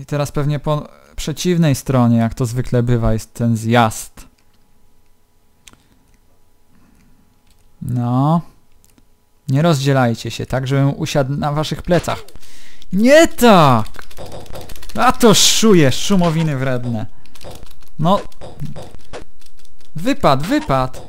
I teraz pewnie po przeciwnej stronie, jak to zwykle bywa, jest ten zjazd. No. Nie rozdzielajcie się, tak żebym usiadł na waszych plecach. Nie tak! A to szuje, szumowiny wredne. No. Wypad, wypad.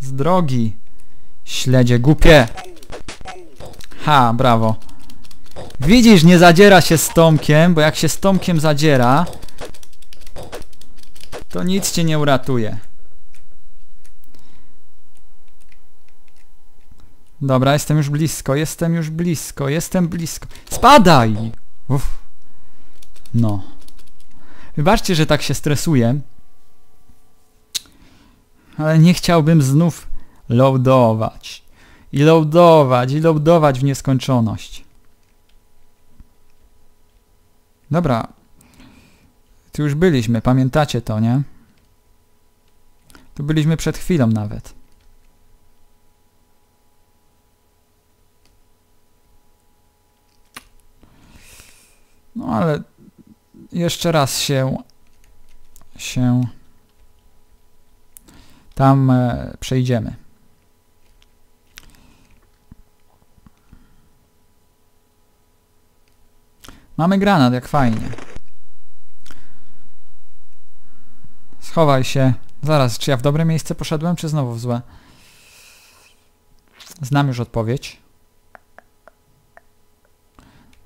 Z drogi. Śledzie głupie. Ha, brawo. Widzisz, nie zadziera się z Tomkiem, bo jak się z Tomkiem zadziera, to nic cię nie uratuje. Dobra, jestem już blisko, jestem już blisko, jestem blisko. Spadaj! Uff. No. Wybaczcie, że tak się stresuję. Ale nie chciałbym znów loadować. I loadować, i loadować w nieskończoność. Dobra. Tu już byliśmy, pamiętacie to, nie? Tu byliśmy przed chwilą nawet. No ale jeszcze raz się się tam e, przejdziemy. Mamy granat, jak fajnie. Schowaj się. Zaraz, czy ja w dobre miejsce poszedłem, czy znowu w złe? Znam już odpowiedź.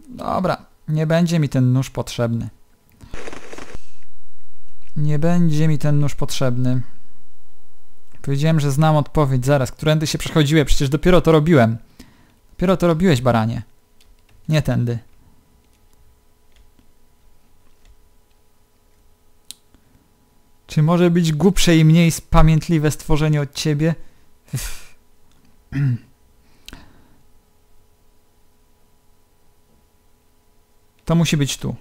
Dobra, nie będzie mi ten nóż potrzebny. Nie będzie mi ten nóż potrzebny. Powiedziałem, że znam odpowiedź. Zaraz, którędy się przechodziłem? Przecież dopiero to robiłem. Dopiero to robiłeś, baranie. Nie tędy. Czy może być głupsze i mniej spamiętliwe stworzenie od ciebie? To musi być tu.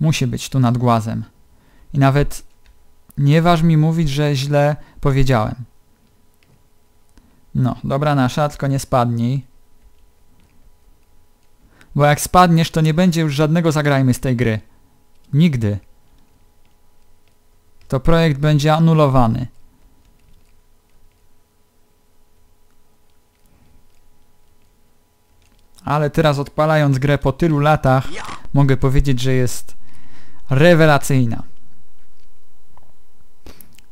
Musi być tu nad głazem. I nawet nie waż mi mówić, że źle powiedziałem. No, dobra nasza, tylko nie spadnij. Bo jak spadniesz, to nie będzie już żadnego zagrajmy z tej gry. Nigdy. To projekt będzie anulowany. Ale teraz odpalając grę po tylu latach, mogę powiedzieć, że jest rewelacyjna.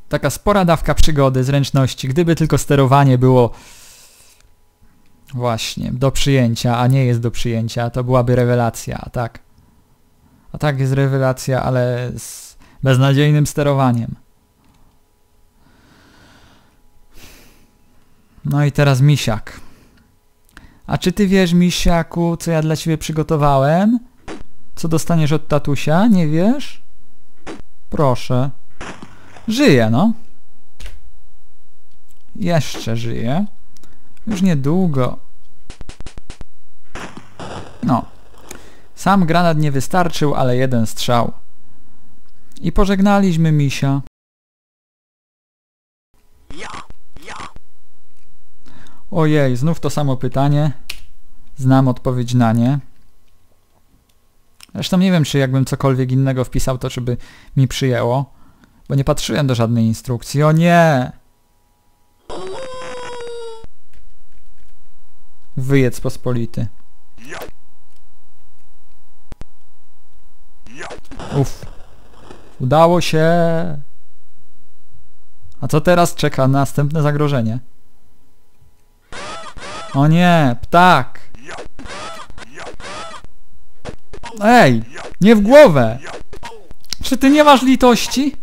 Taka spora dawka przygody, zręczności, gdyby tylko sterowanie było właśnie do przyjęcia, a nie jest do przyjęcia, to byłaby rewelacja, a tak. A tak jest rewelacja, ale z beznadziejnym sterowaniem. No i teraz misiak. A czy ty wiesz, misiaku, co ja dla ciebie przygotowałem? Co dostaniesz od tatusia? Nie wiesz? Proszę. Żyje, no. Jeszcze żyje. Już niedługo. No. Sam granat nie wystarczył, ale jeden strzał. I pożegnaliśmy misia. Ojej, znów to samo pytanie. Znam odpowiedź na nie. Zresztą nie wiem, czy jakbym cokolwiek innego wpisał, to czy by mi przyjęło. Bo nie patrzyłem do żadnej instrukcji. O nie! Wyjedz pospolity. Uff. Udało się. A co teraz czeka następne zagrożenie? O nie, ptak! Ej, nie w głowę! Czy ty nie masz litości?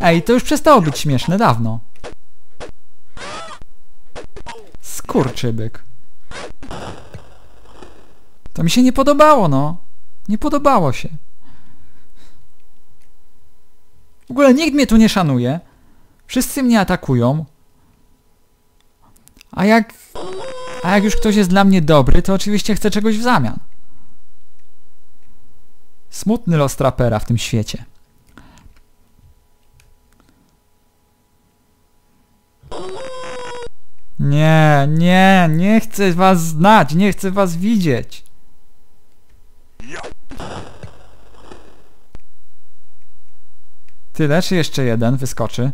Ej, to już przestało być śmieszne dawno. Skurczybyk. To mi się nie podobało, no. Nie podobało się. W ogóle nikt mnie tu nie szanuje. Wszyscy mnie atakują. A jak... A jak już ktoś jest dla mnie dobry, to oczywiście chcę czegoś w zamian. Smutny los trapera w tym świecie. Nie, nie, nie chcę was znać, nie chcę was widzieć. Tyle, czy jeszcze jeden wyskoczy?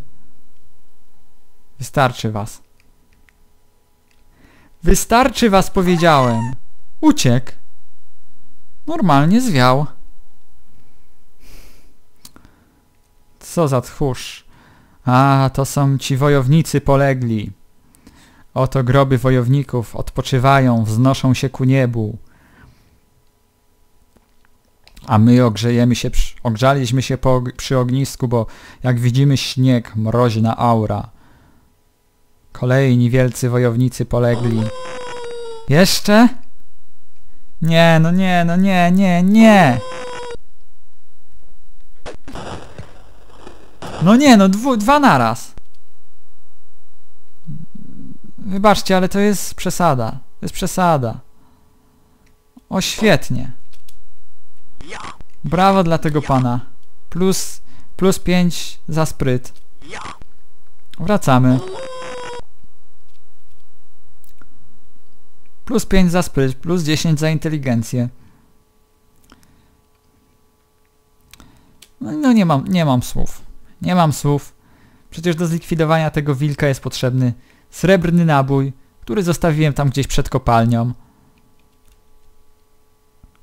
Wystarczy was. Wystarczy was, powiedziałem. Uciekł. Normalnie zwiał. Co za tchórz. A, to są ci wojownicy polegli. Oto groby wojowników odpoczywają, wznoszą się ku niebu. A my ogrzejemy się, ogrzaliśmy się po, przy ognisku, bo jak widzimy śnieg, mroźna aura. Kolejni wielcy wojownicy polegli. Jeszcze? Nie, no nie, no nie, nie, nie! No nie, no dwu, dwa naraz. Wybaczcie, ale to jest przesada. To jest przesada. O, świetnie. Brawo dla tego pana. Plus, plus 5 za spryt. Wracamy. Plus 5 za spryt, plus 10 za inteligencję. No, no nie mam, nie mam słów. Nie mam słów. Przecież do zlikwidowania tego wilka jest potrzebny srebrny nabój, który zostawiłem tam gdzieś przed kopalnią.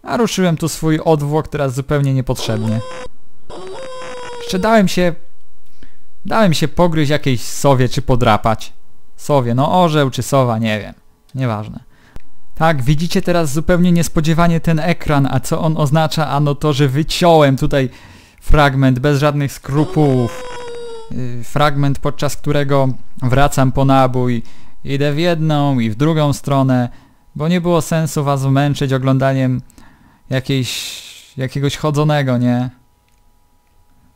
A ruszyłem tu swój odwłok teraz zupełnie niepotrzebnie. Jeszcze dałem się... Dałem się pogryźć jakiejś sowie czy podrapać. Sowie, no orzeł czy sowa, nie wiem. Nieważne. Tak, widzicie teraz zupełnie niespodziewanie ten ekran, a co on oznacza? Ano to, że wyciąłem tutaj fragment bez żadnych skrupułów. Yy, fragment, podczas którego wracam po nabój. Idę w jedną i w drugą stronę, bo nie było sensu was męczyć oglądaniem jakiejś, jakiegoś chodzonego, nie?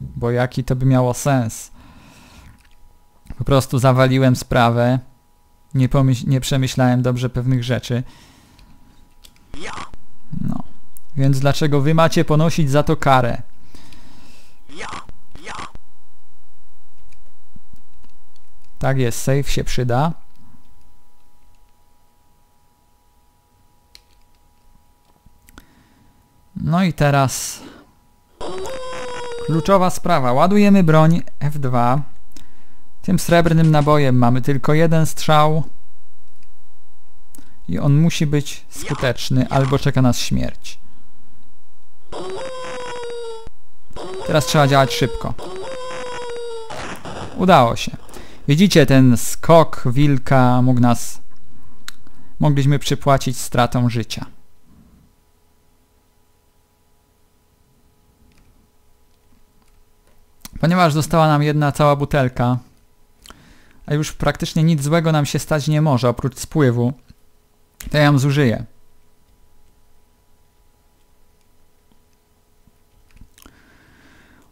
Bo jaki to by miało sens? Po prostu zawaliłem sprawę. Nie, nie przemyślałem dobrze pewnych rzeczy. No. Więc dlaczego wy macie ponosić za to karę? Tak jest, save się przyda. No i teraz kluczowa sprawa. Ładujemy broń F2. Tym srebrnym nabojem mamy tylko jeden strzał i on musi być skuteczny, albo czeka nas śmierć. Teraz trzeba działać szybko. Udało się. Widzicie, ten skok wilka mógł nas... Mogliśmy przypłacić stratą życia. Ponieważ została nam jedna cała butelka, a już praktycznie nic złego nam się stać nie może, oprócz spływu, to ja ją zużyję.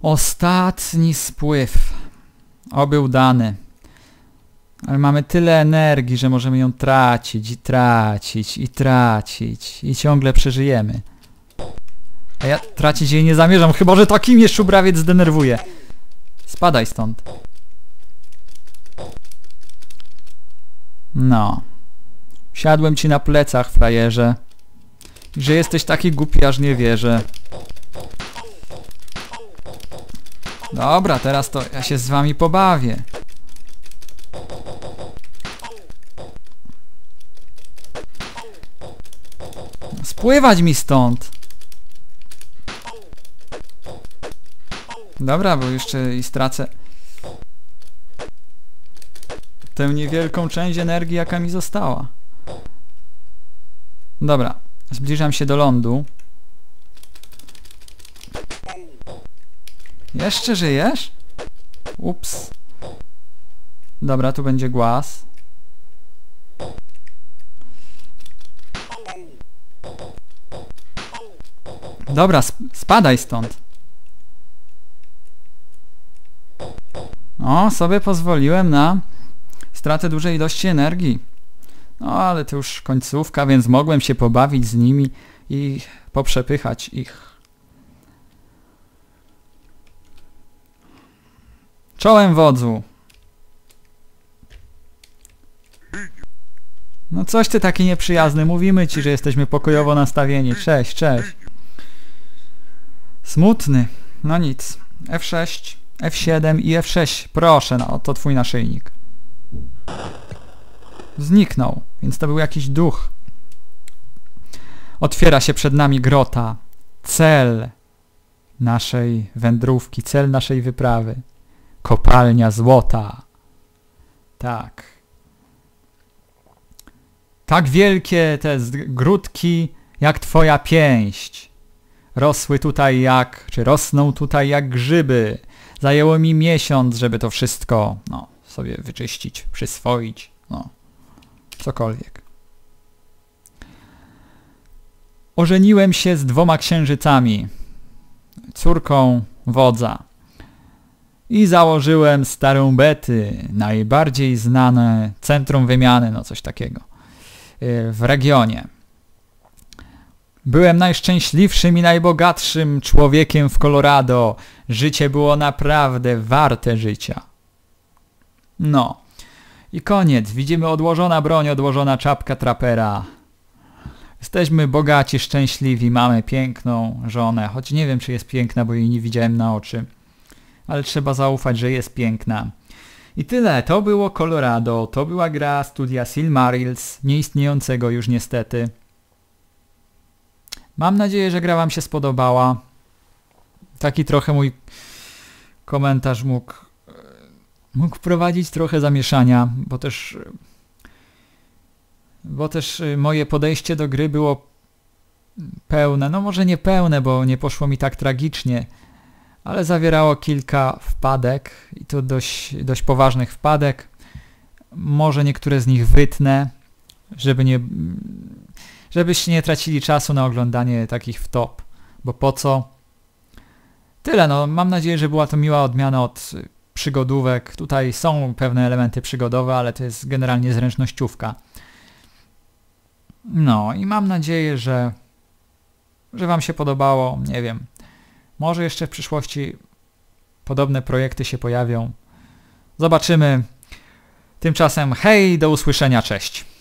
Ostatni spływ. Oby udany. Ale mamy tyle energii, że możemy ją tracić i tracić i tracić i ciągle przeżyjemy. A ja tracić jej nie zamierzam, chyba że taki mnie szubrawiec zdenerwuje. Spadaj stąd. No. Siadłem ci na plecach, frajerze. Że jesteś taki głupi, aż nie wierzę. Dobra, teraz to ja się z wami pobawię. Spływać mi stąd. Dobra, bo jeszcze i stracę tę niewielką część energii, jaka mi została. Dobra, zbliżam się do lądu. Jeszcze żyjesz? Ups. Dobra, tu będzie głaz. Dobra, sp spadaj stąd. O, sobie pozwoliłem na stratę dużej ilości energii. No, ale to już końcówka, więc mogłem się pobawić z nimi i poprzepychać ich. Czołem wodzu! No coś ty taki nieprzyjazny, mówimy ci, że jesteśmy pokojowo nastawieni. Cześć, cześć. Smutny. No nic. F6. F7 i F6. Proszę, no to twój naszyjnik. Zniknął, więc to był jakiś duch. Otwiera się przed nami grota. Cel naszej wędrówki, cel naszej wyprawy. Kopalnia złota. Tak. Tak wielkie te grudki jak twoja pięść. Rosły tutaj jak, czy rosną tutaj jak grzyby. Zajęło mi miesiąc, żeby to wszystko, no, sobie wyczyścić, przyswoić, no, cokolwiek. Ożeniłem się z dwoma księżycami, córką wodza. I założyłem starą Bety, najbardziej znane centrum wymiany, no coś takiego, y, w regionie. Byłem najszczęśliwszym i najbogatszym człowiekiem w Colorado. Życie było naprawdę warte życia. No. I koniec. Widzimy odłożona broń, odłożona czapka trapera. Jesteśmy bogaci, szczęśliwi, mamy piękną żonę, choć nie wiem, czy jest piękna, bo jej nie widziałem na oczy. Ale trzeba zaufać, że jest piękna. I tyle. To było Colorado. To była gra studia Silmarils, nieistniejącego już niestety. Mam nadzieję, że gra Wam się spodobała. Taki trochę mój komentarz mógł, mógł wprowadzić trochę zamieszania, bo też, bo też moje podejście do gry było pełne, no może nie pełne, bo nie poszło mi tak tragicznie, ale zawierało kilka wpadek i to dość, dość poważnych wpadek. Może niektóre z nich wytnę, żeby nie żebyście nie tracili czasu na oglądanie takich w top, bo po co? Tyle, no mam nadzieję, że była to miła odmiana od przygodówek. Tutaj są pewne elementy przygodowe, ale to jest generalnie zręcznościówka. No i mam nadzieję, że, że Wam się podobało. Nie wiem, może jeszcze w przyszłości podobne projekty się pojawią. Zobaczymy. Tymczasem hej, do usłyszenia, cześć.